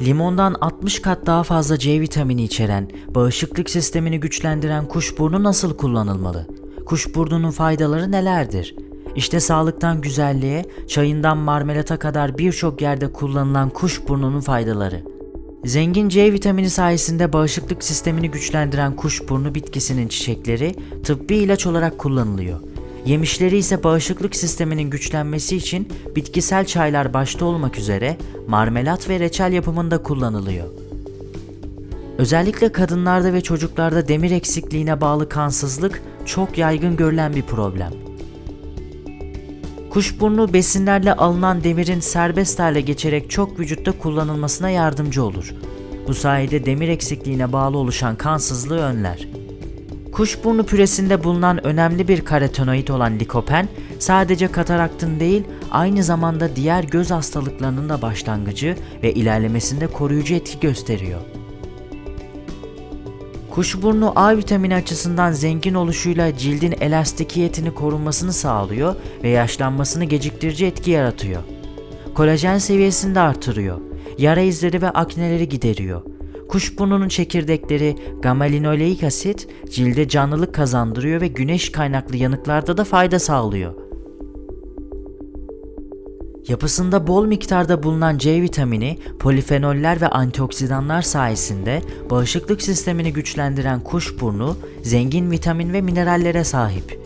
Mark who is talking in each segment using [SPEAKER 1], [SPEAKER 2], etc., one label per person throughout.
[SPEAKER 1] Limondan 60 kat daha fazla C vitamini içeren, bağışıklık sistemini güçlendiren kuşburnu nasıl kullanılmalı? Kuşburnunun faydaları nelerdir? İşte sağlıktan güzelliğe, çayından marmelata kadar birçok yerde kullanılan kuşburnunun faydaları. Zengin C vitamini sayesinde bağışıklık sistemini güçlendiren kuşburnu bitkisinin çiçekleri tıbbi ilaç olarak kullanılıyor. Yemişleri ise bağışıklık sisteminin güçlenmesi için bitkisel çaylar başta olmak üzere marmelat ve reçel yapımında kullanılıyor. Özellikle kadınlarda ve çocuklarda demir eksikliğine bağlı kansızlık çok yaygın görülen bir problem. Kuşburnu besinlerle alınan demirin serbest hale geçerek çok vücutta kullanılmasına yardımcı olur. Bu sayede demir eksikliğine bağlı oluşan kansızlığı önler. Kuşburnu püresinde bulunan önemli bir karotenoid olan likopen sadece kataraktın değil aynı zamanda diğer göz hastalıklarının da başlangıcı ve ilerlemesinde koruyucu etki gösteriyor. Kuşburnu A vitamini açısından zengin oluşuyla cildin elastikiyetini korunmasını sağlıyor ve yaşlanmasını geciktirici etki yaratıyor. Kolajen seviyesini de artırıyor. Yara izleri ve akneleri gideriyor. Kuşburnunun çekirdekleri gamma-linoleik asit cilde canlılık kazandırıyor ve güneş kaynaklı yanıklarda da fayda sağlıyor. Yapısında bol miktarda bulunan C vitamini, polifenoller ve antioksidanlar sayesinde bağışıklık sistemini güçlendiren kuşburnu zengin vitamin ve minerallere sahip.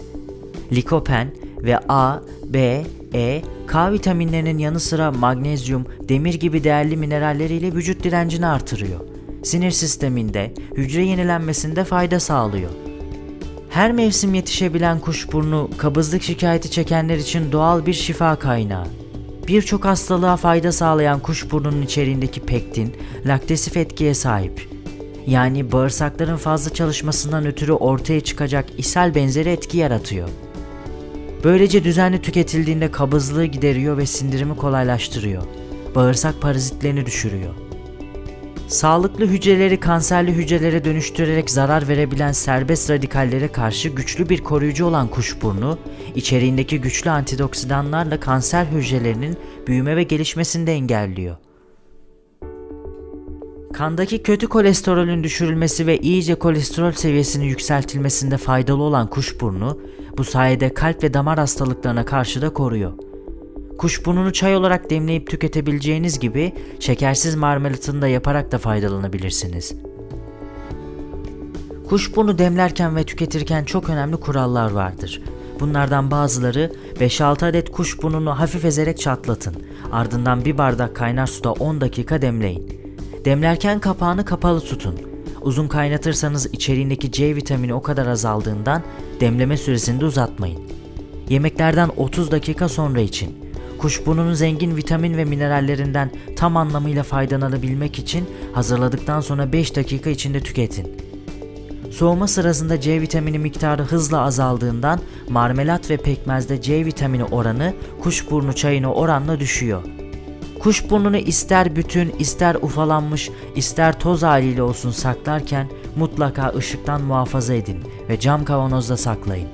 [SPEAKER 1] Likopen ve A, B, E, K vitaminlerinin yanı sıra magnezyum, demir gibi değerli mineralleriyle vücut direncini artırıyor. Sinir sisteminde, hücre yenilenmesinde fayda sağlıyor. Her mevsim yetişebilen kuşburnu, kabızlık şikayeti çekenler için doğal bir şifa kaynağı. Birçok hastalığa fayda sağlayan kuşburnunun içeriğindeki pektin, laktesif etkiye sahip. Yani bağırsakların fazla çalışmasından ötürü ortaya çıkacak ishal benzeri etki yaratıyor. Böylece düzenli tüketildiğinde kabızlığı gideriyor ve sindirimi kolaylaştırıyor. Bağırsak parazitlerini düşürüyor. Sağlıklı hücreleri kanserli hücrelere dönüştürerek zarar verebilen serbest radikallere karşı güçlü bir koruyucu olan kuşburnu, içeriğindeki güçlü antioksidanlarla kanser hücrelerinin büyüme ve gelişmesini de engelliyor. Kandaki kötü kolesterolün düşürülmesi ve iyice kolesterol seviyesinin yükseltilmesinde faydalı olan kuşburnu, bu sayede kalp ve damar hastalıklarına karşı da koruyor. Kuşburnunu çay olarak demleyip tüketebileceğiniz gibi şekersiz marmelatını da yaparak da faydalanabilirsiniz. Kuşburnu demlerken ve tüketirken çok önemli kurallar vardır. Bunlardan bazıları 5-6 adet kuşburnunu hafif ezerek çatlatın. Ardından bir bardak kaynar suda 10 dakika demleyin. Demlerken kapağını kapalı tutun. Uzun kaynatırsanız içeriğindeki C vitamini o kadar azaldığından demleme süresini de uzatmayın. Yemeklerden 30 dakika sonra için. Kuşburnunun zengin vitamin ve minerallerinden tam anlamıyla faydalanabilmek için hazırladıktan sonra 5 dakika içinde tüketin. Soğuma sırasında C vitamini miktarı hızla azaldığından marmelat ve pekmezde C vitamini oranı kuşburnu çayına oranla düşüyor. Kuşburnunu ister bütün, ister ufalanmış, ister toz haliyle olsun saklarken mutlaka ışıktan muhafaza edin ve cam kavanozda saklayın.